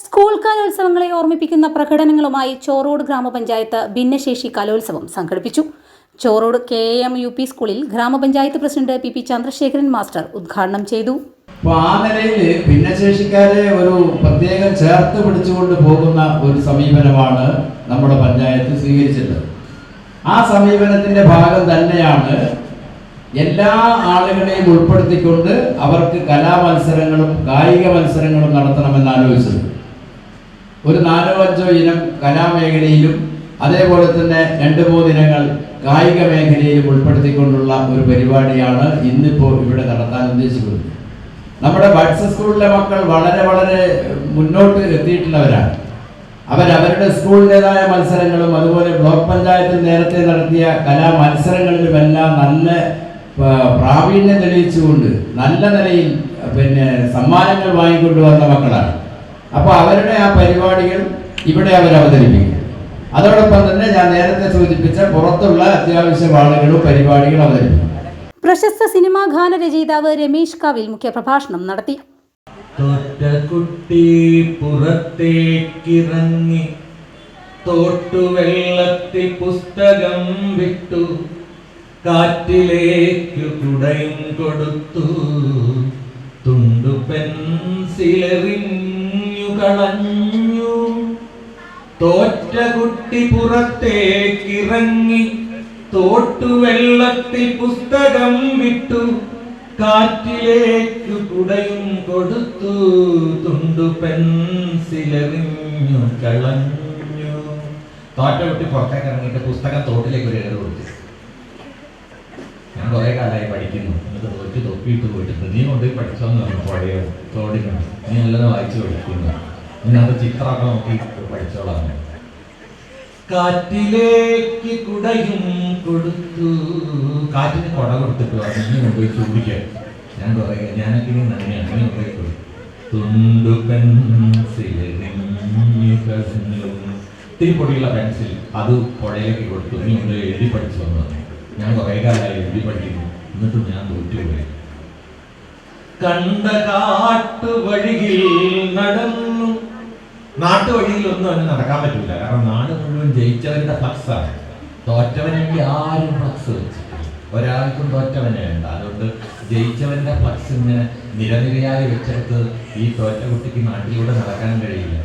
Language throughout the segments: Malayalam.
സ്കൂൾ കലോത്സവങ്ങളെ ഓർമ്മിപ്പിക്കുന്ന പ്രകടനങ്ങളുമായി ചോറോട് ഗ്രാമപഞ്ചായത്ത് ഭിന്നശേഷി കലോത്സവം സംഘടിപ്പിച്ചു. Chorode K M U P സ്കൂളിൽ ഗ്രാമപഞ്ചായത്ത് president P P Chandrasekharan master ഉദ്ഘാടനം ചെയ്തു. ആ നിലയിൽ ഭിന്നശേഷിക്കാരെ ഒരു പ്രത്യേകം ചേർത്ത് പിടിച്ചുകൊണ്ട് പോകുന്ന ഒരു സമീപനമാണ് നമ്മുടെ പഞ്ചായത്ത് സ്വീകരിച്ചത് ആ സമീപനത്തിന്റെ ഭാഗം തന്നെയാണ് എല്ലാ ആളുകളെയും ഉൾപ്പെടുത്തിക്കൊണ്ട് അവർക്ക് കലാമത്സരങ്ങളും കായിക മത്സരങ്ങളും നടത്തണമെന്ന് ആലോചിച്ചത് ഒരു നാലോ അഞ്ചോ ഇനം കലാമേഖലയിലും അതേപോലെ തന്നെ രണ്ട് മൂന്നിനങ്ങൾ കായിക മേഖലയിലും ഉൾപ്പെടുത്തിക്കൊണ്ടുള്ള ഒരു പരിപാടിയാണ് ഇന്നിപ്പോൾ ഇവിടെ നടത്താൻ ഉദ്ദേശിക്കുന്നത്. നമ്മുടെ ബഡ്സ് സ്കൂളിലെ മക്കൾ വളരെ വളരെ മുന്നോട്ട് എത്തിയിട്ടുള്ളവരാണ്. അവരവരുടെ സ്കൂളിന്റെതായ മത്സരങ്ങളും അതുപോലെ ബ്ലോക്ക് പഞ്ചായത്തിൽ നേരത്തെ നടത്തിയ കലാ മത്സരങ്ങളിലുമെല്ലാം നല്ല പ്രാവീണ്യം തെളിയിച്ചുകൊണ്ട് നല്ല നിലയിൽ പിന്നെ സമ്മാനങ്ങൾ വാങ്ങിക്കൊണ്ടുവന്ന മക്കളാണ്. അവരുടെ ആ പരിപാടികൾ ഇവിടെ അവർ അവതരിപ്പിക്കും. അതോടൊപ്പം തന്നെ ഞാൻ നേരത്തെ സൂചിപ്പിച്ച പുറത്തുള്ള അത്യാവശ്യം ആളുകളും പരിപാടികൾ അവതരിപ്പിക്കും. പ്രശസ്ത സിനിമാ ഗാന രചയിതാവ് രമേശ് കാവിൽ മുഖ്യപ്രഭാഷണം നടത്തി. തോറ്റ കുട്ടി പുറത്തേക്കിറങ്ങി തോട്ടുവെള്ളത്തിൽ പുസ്തകം വിട്ടു കാറ്റിലേക്കു കുടയും കൊടുത്തു തുണ്ടു പെൻസിലെറിഞ്ഞു കളഞ്ഞു തോറ്റ കുട്ടി പുറത്തേക്കിറങ്ങി തോട്ടുവെള്ളത്തിൽ പുസ്തകം വിട്ടു. കാറ്റിലേക്കു കുടയും കൊടുത്തു. തുണ്ടു പെൻസിലെറിഞ്ഞു കളഞ്ഞു. തോറ്റ കുട്ടി പുറത്തേക്ക് ഇറങ്ങിയിട്ട് പുസ്തകം തോട്ടിലേക്ക് ഒരു ഇടത് കൊടുത്തു. ഞാൻ കുറെ കാലമായി പഠിക്കുന്നു. എന്നിട്ട് തോറ്റ് തൊപ്പിയിട്ട് പോയിട്ടുണ്ട്. നീ കൊണ്ടുപോയി പഠിച്ചോന്ന് പറഞ്ഞു പഴയ തോടിനുണ്ട് നീ നല്ലത് വായിച്ചു പഠിക്കുന്നു. അത് ചിത്രമൊക്കെ നോക്കി പഠിച്ചോളാം. കാറ്റിലേക്ക് കുടയും കൊടുത്തു. കാറ്റിന് കുട കൊടുത്തിട്ട്. പറഞ്ഞു നീ കൊണ്ടുപോയി ചൂടിക്കാൻ ഞാൻ പറയുക ഞാനൊക്കെ ഇനി നന്ദിയാണ് നീ കൊണ്ടുപോയി തുണ്ടു കളഞ്ഞു ഇത്തിരി പൊടിയുള്ള പെൻസിൽ അത് പുഴയിലേക്ക് കൊടുത്തു. നീ കൊണ്ട് എഴുതി പഠിച്ചു വന്നു. പറഞ്ഞു. ഞാൻ കുറെ കാലമായി എഴുതി പഠിക്കുന്നു. എന്നിട്ടും ഞാൻ തോറ്റുപോയി. കണ്ട കാട്ടു വഴിയിൽ നടന്നു. നാട്ടുവഴിയിലൊന്നും അവന് നടക്കാൻ പറ്റില്ല കാരണം നാട് മുഴുവൻ ജയിച്ചവരുടെ ഫ്ലക്സാണ് തോറ്റവനെങ്കിൽ ആരും ഫ്ലക്സ് വെച്ചിട്ടില്ല. ഒരാൾക്കും തോറ്റവനെ വേണ്ട. അതുകൊണ്ട് ജയിച്ചവന്റെ ഫ്ലക്സ് ഇങ്ങനെ നിരനിരയായി വെച്ചെടുത്ത് ഈ തോറ്റ കുട്ടിക്ക് നാട്ടിലൂടെ നടക്കാൻ കഴിയില്ല.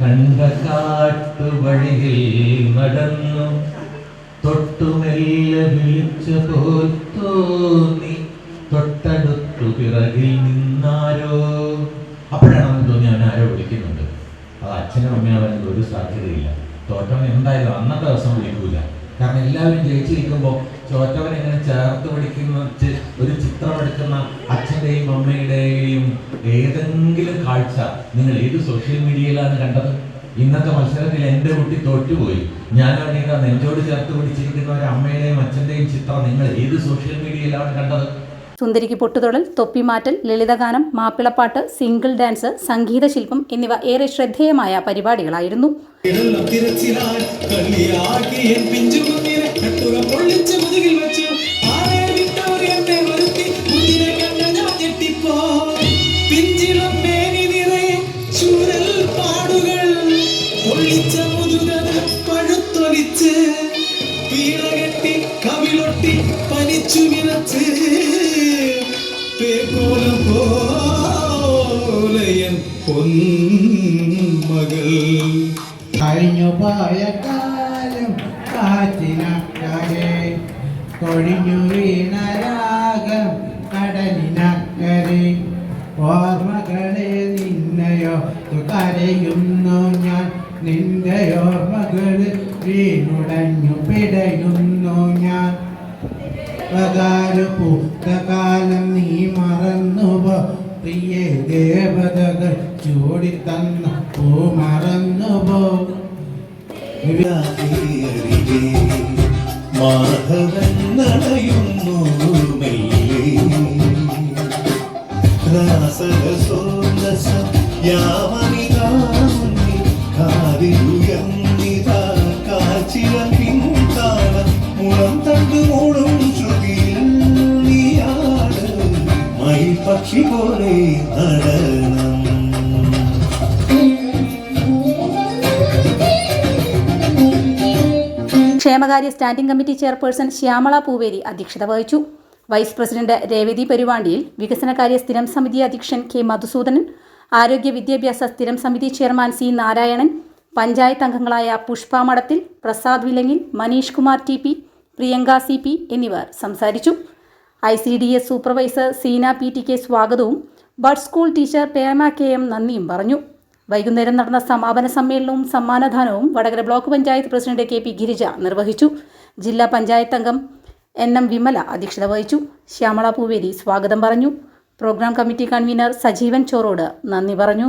കണ്ട നടന്നു. തൊട്ടുമെല്ലെ വിളിച്ചു പോൽ തോന്നി തൊട്ടടുത്തു പിറകിൽ നിന്നാരോ അപ്പോഴാണ് അവന് തോന്നി അവൻ ആരോ വിളിക്കുന്നുണ്ട് അത് അച്ഛനും അമ്മയും അവന് ഒരു സാധ്യതയില്ല. തോറ്റവൻ എന്തായാലും അന്നത്തെ ദിവസം വിളിക്കൂല. കാരണം എല്ലാവരും ജയിച്ചു നിൽക്കുമ്പോൾ തോറ്റവൻ എങ്ങനെ ചേർത്ത് പിടിക്കുന്ന ഒരു ചിത്രം എടുക്കുന്ന അച്ഛന്റെയും അമ്മയുടെയും ഏതെങ്കിലും കാഴ്ച നിങ്ങൾ ഏത് സോഷ്യൽ മീഡിയയിലാണ് കണ്ടത്? ഇന്നത്തെ മത്സരത്തിൽ എന്റെ കുട്ടി തോറ്റുപോയി. ഞാൻ അവനെ നെഞ്ചോട് ചേർത്ത് പിടിച്ചിരിക്കുന്ന ഒരു അമ്മയുടെയും അച്ഛന്റെയും ചിത്രം നിങ്ങൾ ഏത് സോഷ്യൽ മീഡിയയിലാണ് കണ്ടത്? സുന്ദരിക്ക് പൊട്ടുതൊടൽ തൊപ്പിമാറ്റൽ ലളിതഗാനം മാപ്പിളപ്പാട്ട് സിംഗിൾ ഡാൻസ് സംഗീതശില്പം എന്നിവ ഏറെ ശ്രദ്ധേയമായ പരിപാടികളായിരുന്നു. പഴുത്തൊലിച്ച്. കവിളൊട്ടി പനിച്ചു കഴിഞ്ഞു പോയ കാലം കൊഴിഞ്ഞു വീണ രാഗം കടലിനക്കരെ. ഓർമ്മകളെ നിന്നയോ കരയുന്നു ഞാൻ. നിന്റെ ഓർമ്മകൾ വീണുടഞ്ഞു പിടയുന്നു ഞാൻ. ദേവതകൾ ചൂടിത്തന്ന പൂ. മറന്നുപോ മാധവൻ നടയുന്നു മെല്ലെ രാസരസോല്ലസം യാമനിതാമുന്നി കാതിലുയർന്നിതാ കാച്ചിയ പിൻകാലം മുളം തണ്ടു മൂടും ശ്രുതിയിൽ നീയാണ് മയിൽ പക്ഷി പോലെ നടനം ക്ഷേമകാര്യ standing committee chairperson Shyamala Pooveri അധ്യക്ഷത വഹിച്ചു. വൈസ് പ്രസിഡന്റ് രേവതി പെരുവാണ്ടിയിൽ വികസനകാര്യ സ്ഥിരം സമിതി അധ്യക്ഷൻ കെ മധുസൂദനൻ ആരോഗ്യ വിദ്യാഭ്യാസ സ്ഥിരം സമിതി ചെയർമാൻ സി നാരായണൻ പഞ്ചായത്ത് അംഗങ്ങളായ Pushpa Madathil Prasad Vilangil Maneesh Kumar T P Priyanka C P എന്നിവർ സംസാരിച്ചു. I C D S supervisor Seena P T K സ്വാഗതവും bud school teacher Pema K M നന്ദിയും പറഞ്ഞു. വൈകുന്നേരം നടന്ന സമാപന സമ്മേളനവും സമ്മാനദാനവും Vadakara block panchayat president K P Girija നിർവഹിച്ചു. ജില്ലാ പഞ്ചായത്ത് അംഗം എൻ എം വിമല അധ്യക്ഷത വഹിച്ചു. ശ്യാമള പൂവേരി സ്വാഗതം പറഞ്ഞു. Programme committee convener Sajeevan Chorode നന്ദി പറഞ്ഞു.